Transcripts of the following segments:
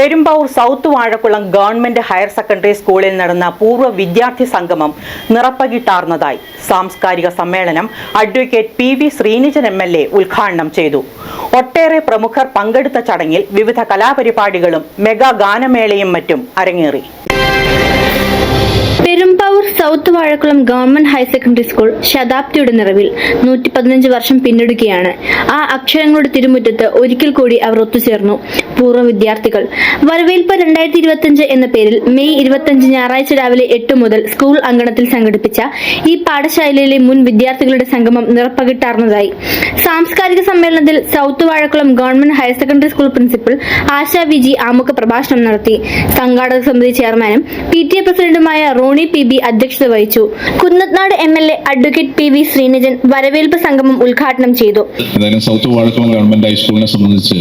Perumbavoor south Vazhakkulam government higher secondary സ്കൂളിൽ നടന്ന പൂർവ വിദ്യാർത്ഥി സംഗമം നിറപ്പകിട്ടാർന്നതായി സാംസ്കാരിക സമ്മേളനം advocate P V Sreenijan M L A ഉദ്ഘാടനം ചെയ്തു. ഒട്ടേറെ പ്രമുഖർ പങ്കെടുത്ത ചടങ്ങിൽ വിവിധ കലാപരിപാടികളും മെഗാ ഗാനമേളയും മറ്റും അരങ്ങേറി. Perumbavoor south Vazhakkulam government higher secondary school ശതാബ്ദിയുടെ നിറവിൽ നൂറ്റി പതിനഞ്ച് വർഷം പിന്നിടുകയാണ്. ആ അക്ഷരങ്ങളുടെ തിരുമുറ്റത്ത് ഒരിക്കൽ കൂടി അവർ ഒത്തുചേർന്നു. പൂർവ വിദ്യാർത്ഥികൾ. വരവേൽപ്പ് രണ്ടായിരത്തി ഇരുപത്തിയഞ്ച് എന്ന പേരിൽ മെയ് ഇരുപത്തിയഞ്ച് ഞായറാഴ്ച രാവിലെ എട്ട് മുതൽ സ്കൂൾ അങ്കണത്തിൽ സംഘടിപ്പിച്ച ഈ പാഠശാലയിലെ മുൻ വിദ്യാർത്ഥികളുടെ സംഗമം നിറപ്പകിട്ടാർന്നതായി. സാംസ്കാരിക സമ്മേളനത്തിൽ south Vazhakkulam government higher secondary school principal Asha Viji ആമുഖ പ്രഭാഷണം നടത്തി. സംഘാടക സമിതി ചെയർമാനും പി ടി എ പ്രസിഡന്റുമായ റോണി പി ബി അധ്യക്ഷത വഹിച്ചു. Kunnathunad M L A advocate P V Sreenijan വരവേൽപ്പ് സംഗമം ഉദ്ഘാടനം ചെയ്തു. സൗത്ത് ഗവൺമെന്റ് ഹൈസ്കൂളിനെ സംബന്ധിച്ച്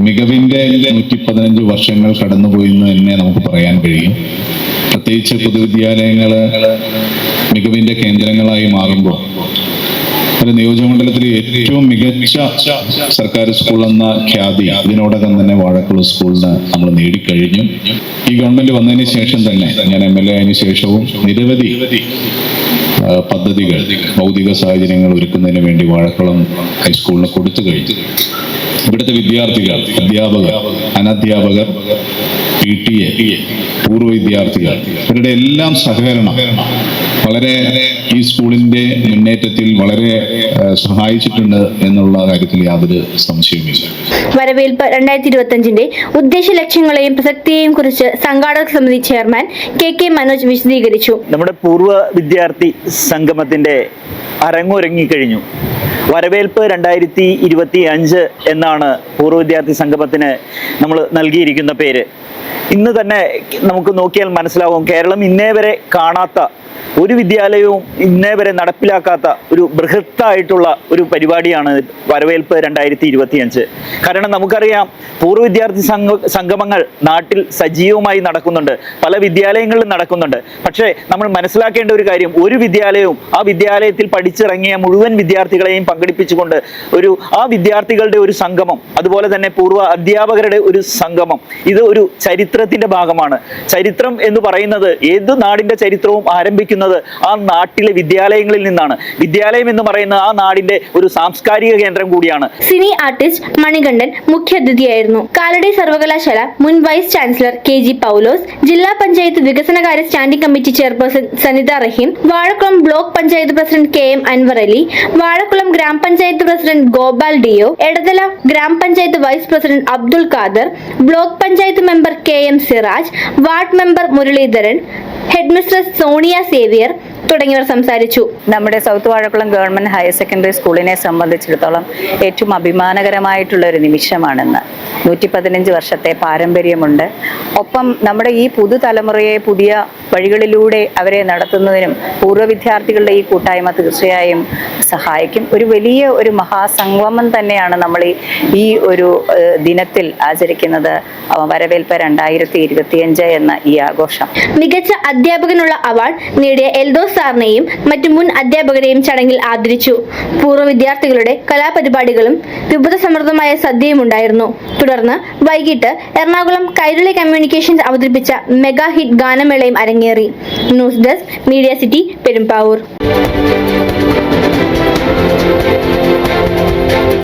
മികവിന്റെ നൂറ്റി പതിനഞ്ച് വർഷങ്ങൾ കടന്നുപോയി എന്ന് തന്നെ നമുക്ക് പറയാൻ കഴിയും. പ്രത്യേകിച്ച് പൊതുവിദ്യാലയങ്ങൾ മികവിന്റെ കേന്ദ്രങ്ങളായി മാറുമ്പോൾ ഒരു നിയോജകമണ്ഡലത്തിലെ ഏറ്റവും മികച്ച സർക്കാർ സ്കൂൾ എന്ന ഖ്യാതി അതിനോടകം തന്നെ വാഴക്കുളം സ്കൂളിന് നമ്മൾ നേടിക്കഴിഞ്ഞു. ഈ ഗവൺമെന്റ് വന്നതിന് ശേഷം തന്നെ ഞാൻ എം എൽ എ ആയതിനു ശേഷവും നിരവധി പദ്ധതികൾ ഭൗതിക സാഹചര്യങ്ങൾ ഒരുക്കുന്നതിന് വേണ്ടി വാഴക്കുളം ഹൈസ്കൂളിന് കൊടുത്തു കഴിഞ്ഞു. ഇവിടുത്തെ വിദ്യാർത്ഥികൾ അധ്യാപകർ അനധ്യാപകർ പി ടി എ പൂർവ വിദ്യാർത്ഥികൾ. ഇവരുടെ എല്ലാം സഹകരണം വളരെ ഈ സ്കൂളിന്റെ മുന്നേറ്റത്തിൽ വളരെ സഹായിച്ചിട്ടുണ്ട് എന്നുള്ള കാര്യത്തിൽ യാതൊരു സംശയവുമില്ല. വരവേൽപ്പ് രണ്ടായിരത്തി ഇരുപത്തിയഞ്ചിന്റെ ഉദ്ദേശ ലക്ഷ്യങ്ങളെയും പ്രസക്തിയെയും കുറിച്ച് സംഘാടക സമിതി ചെയർമാൻ കെ കെ മനോജ് വിശദീകരിച്ചു. നമ്മുടെ പൂർവ വിദ്യാർത്ഥി സംഗമത്തിന്റെ അരങ്ങൊരുങ്ങിക്കഴിഞ്ഞു വരവേൽപ്പ് രണ്ടായിരത്തി ഇരുപത്തി അഞ്ച് എന്നാണ് പൂർവ വിദ്യാർത്ഥി സംഗമത്തിന് നമ്മൾ നൽകിയിരിക്കുന്ന പേര്. ഇന്ന് തന്നെ നമുക്ക് നോക്കിയാൽ മനസ്സിലാവും കേരളം ഇന്നേ വരെ കാണാത്ത ഒരു വിദ്യാലയവും ഇന്നേ വരെ നടപ്പിലാക്കാത്ത ഒരു ബൃഹത്തായിട്ടുള്ള ഒരു പരിപാടിയാണ് വരവേൽപ്പ് രണ്ടായിരത്തി ഇരുപത്തി അഞ്ച് കാരണം നമുക്കറിയാം പൂർവ വിദ്യാർത്ഥി സംഘ സംഗമങ്ങൾ നാട്ടിൽ സജീവമായി നടക്കുന്നുണ്ട് പല വിദ്യാലയങ്ങളിലും നടക്കുന്നുണ്ട്. പക്ഷേ നമ്മൾ മനസ്സിലാക്കേണ്ട ഒരു കാര്യം ഒരു വിദ്യാലയവും ആ വിദ്യാലയത്തിൽ പഠിച്ചിറങ്ങിയ മുഴുവൻ വിദ്യാർത്ഥികളെയും പങ്കെടുപ്പിച്ചുകൊണ്ട് ഒരു ആ വിദ്യാർത്ഥികളുടെ ഒരു സംഗമം അതുപോലെ തന്നെ പൂർവ അധ്യാപകരുടെ ഒരു സംഗമം ഇത് ഒരു ചരിത്രത്തിന്റെ ഭാഗമാണ്. ചരിത്രം എന്ന് പറയുന്നത് ഏത് നാടിന്റെ ചരിത്രവും ആരംഭിക്കുന്നത് ആ നാട്ടിലെ വിദ്യാലയങ്ങളിൽ നിന്നാണ്. വിദ്യാലയം എന്ന് പറയുന്ന ആ നാടിന്റെ ഒരു സാംസ്കാരിക കേന്ദ്രം കൂടിയാണ്. സിനി ആർട്ടിസ്റ്റ് മണികണ്ഠൻ മുഖ്യാതിഥിയായിരുന്നു കാലടി സർവകലാശാല മുൻ vice chancellor K G Paulose ജില്ലാ പഞ്ചായത്ത് വികസനകാര്യ standing committee chairperson Sanitha Rahim Vazhakkulam block panchayat president K M Anwar Ali Vazhakkulam ഗ്രാമപഞ്ചായത്ത് പ്രസിഡന്റ് ഗോപാൽ ഡിയോ എടതല ഗ്രാമപഞ്ചായത്ത് vice president Abdul Khader block panchayat member K M Siraj ward member Muraleedharan headmistress Sonia Xavier തുടങ്ങിയവർ സംസാരിച്ചു. നമ്മുടെ south Vazhakkulam government higher secondary സ്കൂളിനെ സംബന്ധിച്ചിടത്തോളം ഏറ്റവും അഭിമാനകരമായിട്ടുള്ള ഒരു നിമിഷമാണെന്ന്. നൂറ്റി പതിനഞ്ച് വർഷത്തെ പാരമ്പര്യമുണ്ട്. ഒപ്പം നമ്മുടെ ഈ പുതുതലമുറയെ പുതിയ വഴികളിലൂടെ അവരെ നടത്തുന്നതിനും പൂർവ വിദ്യാർത്ഥികളുടെ ഈ കൂട്ടായ്മ തീർച്ചയായും സഹായിക്കും. ഒരു വലിയ ഒരു മഹാസംഗമം തന്നെയാണ് നമ്മൾ ഈ ഒരു ദിനത്തിൽ ആചരിക്കുന്നത്. വരവേൽപ്പ് രണ്ടായിരത്തി ഇരുപത്തിയഞ്ച് എന്ന ഈ ആഘോഷം. മികച്ച അധ്യാപകനുള്ള അവാർഡ് നേടിയ എൽദോ സാറിനെയും മറ്റു മുൻ അധ്യാപകരെയും ചടങ്ങിൽ ആദരിച്ചു. പൂർവ വിദ്യാർത്ഥികളുടെ കലാപരിപാടികളും വിഭുത സമൃദ്ധമായ സദ്യയും ഉണ്ടായിരുന്നു തുടർന്ന് വൈകിട്ട് എറണാകുളം കൈരളി കമ്മ്യൂണിക്കേഷൻസ് അവതരിപ്പിച്ച മെഗാ ഹിറ്റ് ഗാനമേളയും അരങ്ങേറി. News desk media city Perumbavoor.